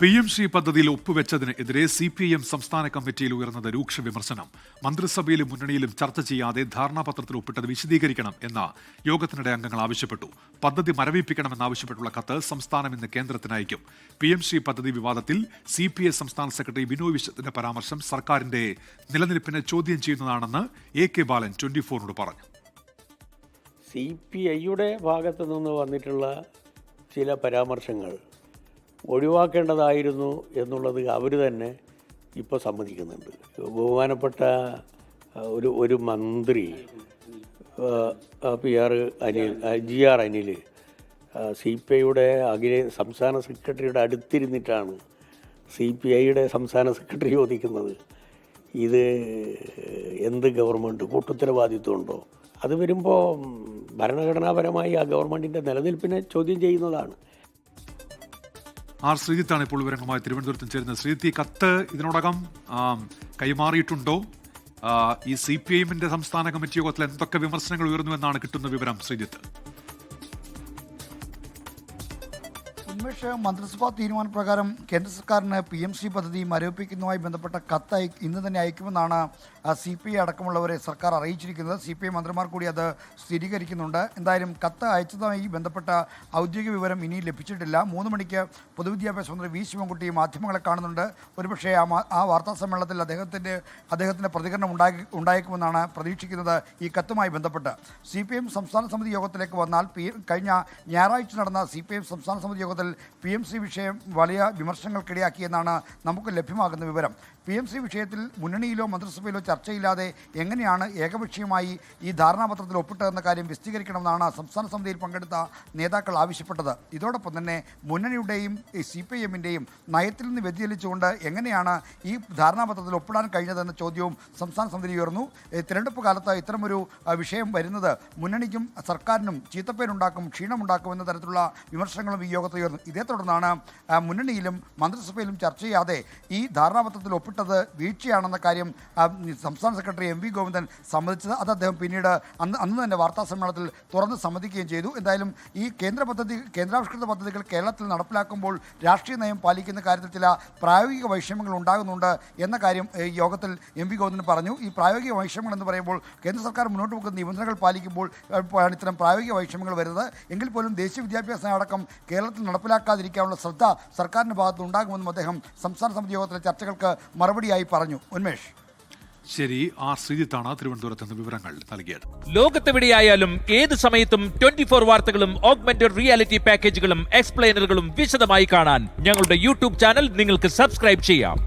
P M Shri പദ്ധതിയിൽ ഒപ്പുവെച്ചതിനെതിരെ C P M സംസ്ഥാന കമ്മിറ്റിയിൽ ഉയർന്നത് രൂക്ഷ വിമർശനം. മന്ത്രിസഭയിലും മുന്നണിയിലും ചർച്ച ചെയ്യാതെ ധാരണാപത്രത്തിൽ ഒപ്പിട്ടത് വിശദീകരിക്കണം എന്ന യോഗത്തിനിടെ അംഗങ്ങൾ ആവശ്യപ്പെട്ടു. പദ്ധതി മരവിപ്പിക്കണമെന്നാവശ്യപ്പെട്ടുള്ള കത്ത് സംസ്ഥാനം ഇന്ന് കേന്ദ്രത്തിന് അയക്കും പി എം ശ്രീ പദ്ധതി വിവാദത്തിൽ സി പി ഐ സംസ്ഥാന സെക്രട്ടറി ബിനോയ് വിശ്വത്തിന്റെ പരാമർശം സർക്കാരിന്റെ നിലനിൽപ്പിനെ ചോദ്യം ചെയ്യുന്നതാണെന്ന് എ കെ ബാലൻ ട്വന്റി ഫോറിനോട് പറഞ്ഞു. സി പി ഐയുടെ ഭാഗത്തു നിന്ന് വന്നിട്ടുള്ള ചില പരാമർശങ്ങൾ ഒഴിവാക്കേണ്ടതായിരുന്നു എന്നുള്ളത് അവർ തന്നെ ഇപ്പോൾ സമ്മതിക്കുന്നുണ്ട്. ബഹുമാനപ്പെട്ട ഒരു ഒരു മന്ത്രി P R Anil G R Anil C P ഐയുടെ അഖില സംസ്ഥാന സെക്രട്ടറിയുടെ അടുത്തിരുന്നിട്ടാണ് സി പി ഐയുടെ സംസ്ഥാന സെക്രട്ടറി ചോദിക്കുന്നത്. ഇത് എന്ത് ഗവൺമെന്റ് കൂട്ടുത്തരവാദിത്വമുണ്ടോ അത് വരുമ്പോൾ ഭരണഘടനാപരമായി ആ ഗവൺമെന്റിന്റെ നിലനിൽപ്പിനെ ചോദ്യം ചെയ്യുന്നതാണ്. ആർ ശ്രീജിത്താണ് ഇപ്പോൾ വിവരങ്ങളുമായി തിരുവനന്തപുരത്തും ചേരുന്നത്. ശ്രീജിത്ത് കത്ത് ഇതിനോടകം കൈമാറിയിട്ടുണ്ടോ? ഈ സി പി ഐ എമ്മിന്റെ സംസ്ഥാന കമ്മിറ്റി യോഗത്തിൽ എന്തൊക്കെ വിമർശനങ്ങൾ ഉയർന്നു എന്നാണ് കിട്ടുന്ന വിവരം ശ്രീജിത്ത്? ഉന്മേഷ് മന്ത്രിസഭാ തീരുമാനപ്രകാരം കേന്ദ്ര സർക്കാരിന് പി എം സി പദ്ധതി മരവിപ്പിക്കുന്നതുമായി ബന്ധപ്പെട്ട കത്ത് ഇന്ന് തന്നെ അയക്കുമെന്നാണ് സി പി ഐ അടക്കമുള്ളവരെ സർക്കാർ അറിയിച്ചിരിക്കുന്നത്. സി പി ഐ മന്ത്രിമാർ കൂടി അത് സ്ഥിരീകരിക്കുന്നുണ്ട്. എന്തായാലും കത്ത് അയച്ചതുമായി ബന്ധപ്പെട്ട ഔദ്യോഗിക വിവരം ഇനി ലഭിച്ചിട്ടില്ല. മൂന്ന് മണിക്ക് പൊതുവിദ്യാഭ്യാസ മന്ത്രി വി ശിവൻകുട്ടി മാധ്യമങ്ങളെ കാണുന്നുണ്ട്. ഒരുപക്ഷേ ആ ആ വാർത്താ സമ്മേളനത്തിൽ അദ്ദേഹത്തിന്റെ അദ്ദേഹത്തിന്റെ പ്രതികരണം ഉണ്ടായി ഉണ്ടായേക്കുമെന്നാണ് പ്രതീക്ഷിക്കുന്നത് ഈ കത്തുമായി ബന്ധപ്പെട്ട്. സി പി എം സംസ്ഥാന സമിതി യോഗത്തിലേക്ക് വന്നാൽ പി കഴിഞ്ഞ ഞായറാഴ്ച നടന്ന സി പി എം സംസ്ഥാന സമിതി യോഗത്തിൽ പി എം സി വിഷയം വലിയ വിമർശനങ്ങൾക്കിടയാക്കിയെന്നാണ് നമുക്ക് ലഭ്യമാകുന്ന വിവരം. പി എം സി വിഷയത്തിൽ മുന്നണിയിലോ മന്ത്രിസഭയിലോ ചർച്ചയില്ലാതെ എങ്ങനെയാണ് ഏകപക്ഷീയമായി ഈ ധാരണാപത്രത്തിൽ ഒപ്പിട്ടതെന്ന കാര്യം വിശദീകരിക്കണമെന്നാണ് സംസ്ഥാന സമിതിയിൽ പങ്കെടുത്ത നേതാക്കൾ ആവശ്യപ്പെട്ടത്. ഇതോടൊപ്പം തന്നെ മുന്നണിയുടെയും സി പി ഐ എമ്മിന്റെയും നയത്തിൽ നിന്ന് വ്യതിചലിച്ചുകൊണ്ട് എങ്ങനെയാണ് ഈ ധാരണാപത്രത്തിൽ ഒപ്പിടാൻ കഴിഞ്ഞതെന്ന ചോദ്യവും സംസ്ഥാന സമിതി ഉയർന്നു. തിരഞ്ഞെടുപ്പ് കാലത്ത് ഇത്തരമൊരു വിഷയം വരുന്നത് മുന്നണിക്കും സർക്കാരിനും ചീത്തപ്പേരുണ്ടാക്കും ക്ഷീണമുണ്ടാക്കും എന്ന തരത്തിലുള്ള വിമർശനങ്ങളും ഈ യോഗത്തിൽ ഉയർന്നു. ഇതേ തുടർന്നാണ് മുന്നണിയിലും മന്ത്രിസഭയിലും ചർച്ച ചെയ്യാതെ ഈ ധാരണാപത്രത്തിൽ ഒപ്പിട്ടത് വീഴ്ചയാണെന്ന കാര്യം സംസ്ഥാന സെക്രട്ടറി എം വി ഗോവിന്ദൻ സമ്മതിച്ചത്. അത് അദ്ദേഹം പിന്നീട് അന്ന് അന്ന് തന്നെ വാർത്താ സമ്മേളനത്തിൽ തുറന്ന് സമ്മതിക്കുകയും ചെയ്തു. എന്തായാലും ഈ കേന്ദ്ര പദ്ധതി കേന്ദ്രാവിഷ്കൃത പദ്ധതികൾ കേരളത്തിൽ നടപ്പിലാക്കുമ്പോൾ രാഷ്ട്രീയ നയം പാലിക്കുന്ന കാര്യത്തിൽ ചില പ്രായോഗിക വൈഷമ്യങ്ങൾ ഉണ്ടാകുന്നുണ്ട് എന്ന കാര്യം യോഗത്തിൽ എം വി ഗോവിന്ദൻ പറഞ്ഞു. ഈ പ്രായോഗിക വൈഷമ്യങ്ങൾ എന്ന് പറയുമ്പോൾ കേന്ദ്ര സർക്കാർ മുന്നോട്ട് പോകുന്ന നിബന്ധനകൾ പാലിക്കുമ്പോൾ ഇത്തരം പ്രായോഗിക വൈഷമ്യങ്ങൾ വരുന്നത്. എങ്കിൽ പോലും ദേശീയ വിദ്യാഭ്യാസ അടക്കം കേരളത്തിൽ നടപ്പിലാക്കാതിരിക്കാനുള്ള ശ്രദ്ധ സർക്കാരിന്റെ ഭാഗത്ത് ഉണ്ടാകുമെന്നും അദ്ദേഹം സംസ്ഥാന സമിതി യോഗത്തിലെ ചർച്ചകൾക്ക് മറുപടിയായി പറഞ്ഞു. ഉന്മേഷ്. ശരി ആർ ശ്രീജിത്താണ് തിരുവനന്തപുരത്ത് നിന്ന് വിവരങ്ങൾ നൽകിയത്. ലോകത്തെവിടെയായാലും ഏത് സമയത്തും ട്വന്റി ഫോർ വാർത്തകളും ഓഗ്മെന്റഡ് റിയാലിറ്റി പാക്കേജുകളും എക്സ്പ്ലെയിനറുകളും വിശദമായി കാണാൻ ഞങ്ങളുടെ യൂട്യൂബ് ചാനൽ നിങ്ങൾക്ക് സബ്സ്ക്രൈബ് ചെയ്യാം.